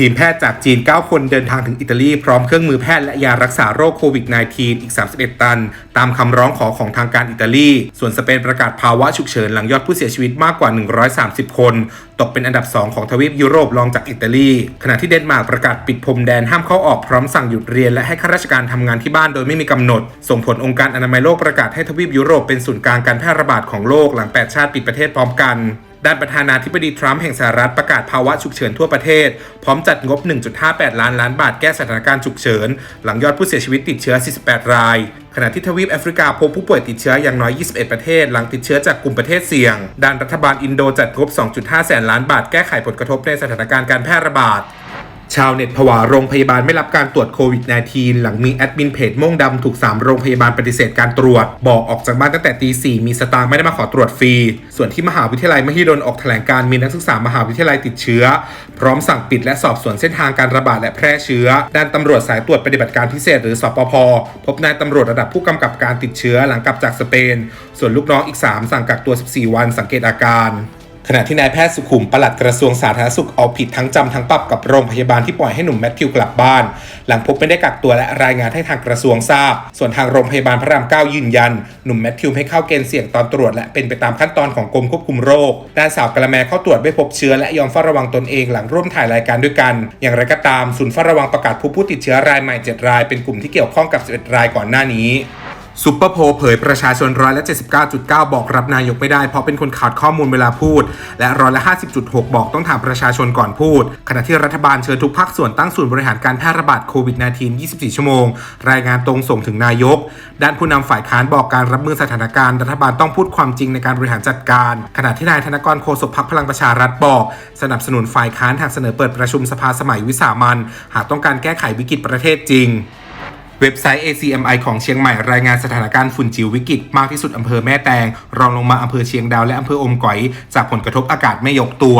ทีมแพทย์จากจีน 9 คนเดินทางถึงอิตาลี พร้อมเครื่องมือแพทย์และยารักษาโรคโควิด -19 อีก 31 ตัน ตามคำร้องขอของทางการอิตาลี ส่วนสเปนประกาศภาวะฉุกเฉินหลังยอดผู้เสียชีวิตมากกว่า 130 คน ตกเป็นอันดับ 2 ของทวีปยุโรปรองจากอิตาลี ขณะที่เดนมาร์กประกาศปิดพรมแดนห้ามเข้าออกพร้อมสั่งหยุดเรียนและให้ข้าราชการทำงานที่บ้านโดยไม่มีกำหนด ส่งผลองค์การอนามัยโลกประกาศให้ทวีปยุโรปเป็นศูนย์กลางการแพร่ระบาดของโลกหลัง 8 ชาติปิดประเทศพร้อมกัน ด้านประธานาธิบดีทรัมป์แห่งสหรัฐประกาศภาวะฉุกเฉินทั่วประเทศ พร้อมจัดงบ 1.58 ล้านล้านบาทแก้สถานการณ์ฉุกเฉิน หลังยอดผู้เสียชีวิตติดเชื้อ 48 ราย ขณะที่ทวีปแอฟริกาพบผู้ป่วยติดเชื้ออย่างน้อย 21 ประเทศ หลังติดเชื้อจากกลุ่มประเทศเสี่ยง ด้านรัฐบาลอินโดจัดงบ 2.5 แสนล้านบาทแก้ไขผลกระทบในสถานการณ์การแพร่ระบาด ชาวเน็ตผวาโรงพยาบาลไม่รับการตรวจโควิด -19 หลังมีแอดมินเพจม่วงดำถูก 3 โรงพยาบาลปฏิเสธการตรวจ บอกออกจากบ้านตั้งแต่ตีสี่มีสตางค์ไม่ได้มาขอตรวจฟรี ส่วนที่มหาวิทยาลัยมหิดลออกแถลงการมีนักศึกษามหาวิทยาลัยติดเชื้อ พร้อมสั่งปิดและสอบสวนเส้นทางการระบาดและแพร่เชื้อ ด้านตำรวจสายตรวจปฏิบัติการพิเศษหรือสปพพบนายตำรวจระดับผู้กำกับการติดเชื้อหลังกลับจากสเปน ส่วนลูกน้องอีก 3 สั่งกักตัว 14 วันสังเกตอาการ ขณะที่นายแพทย์สุขุมปลัดกระทรวงสาธารณสุขเอาผิดทั้งจำทั้งปรับกับโรงพยาบาลที่ปล่อยให้หนุ่มแมทธิวกลับบ้าน หลังพบไม่ได้กักตัวและรายงานให้ทางกระทรวงทราบ ส่วนทางโรงพยาบาลพระรามเก้ายืนยัน หนุ่มแมทธิวให้เข้าเกณฑ์เสี่ยงตอนตรวจ และเป็นไปตามขั้นตอนของกรมควบคุมโรคด้านสาวกระแมเข้าตรวจไม่พบเชื้อและยอมเฝ้าระวังตนเองหลังร่วมถ่ายรายการด้วยกัน อย่างไรก็ตามศูนย์เฝ้าระวังประกาศผู้ผู้ติดเชื้อรายใหม่ 7 ราย เป็นกลุ่มที่เกี่ยวข้องกับ 11 รายก่อนหน้านี้ ซุปเปอร์โพลเผยประชาชนร้อยละ79.9 บอกรับนายกไม่ได้เพราะเป็นคนขาดข้อมูลเวลาพูด และร้อยละ50.6 บอกต้องถามประชาชนก่อนพูด ขณะที่รัฐบาลเชิญทุกภาคส่วนตั้งศูนย์บริหารการแพร่ระบาดโควิด -19 24 ชั่วโมง รายงานตรงส่งถึงนายก ด้านผู้นำฝ่ายค้านบอกการรับมือสถานการณ์ รัฐบาลต้องพูดความจริงในการบริหารจัดการ ขณะที่นายธนกรโฆษกพรรคพลังประชารัฐบอก สนับสนุนฝ่ายค้านหากเสนอเปิดประชุมสภาสมัยวิสามันหากต้องการแก้ไขวิกฤตประเทศจริง เว็บไซต์ ACMI ของเชียงใหม่รายงานสถานการณ์ฝุ่นจิ๋ววิกฤตมากที่สุดอำเภอแม่แตง รองลงมาอำเภอเชียงดาวและอำเภออมก๋อย จากผลกระทบอากาศไม่ยกตัว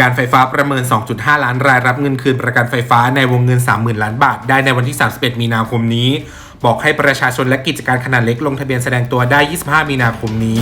การไฟฟ้าประเมิน 2.5 ล้านรายรับเงินคืนประกันไฟฟ้าในวงเงิน 30,000 ล้านบาท ได้ในวันที่ 31 มีนาคมนี้ บอกให้ประชาชนและกิจการขนาดเล็กลงทะเบียนแสดงตัวได้ 25 มีนาคมนี้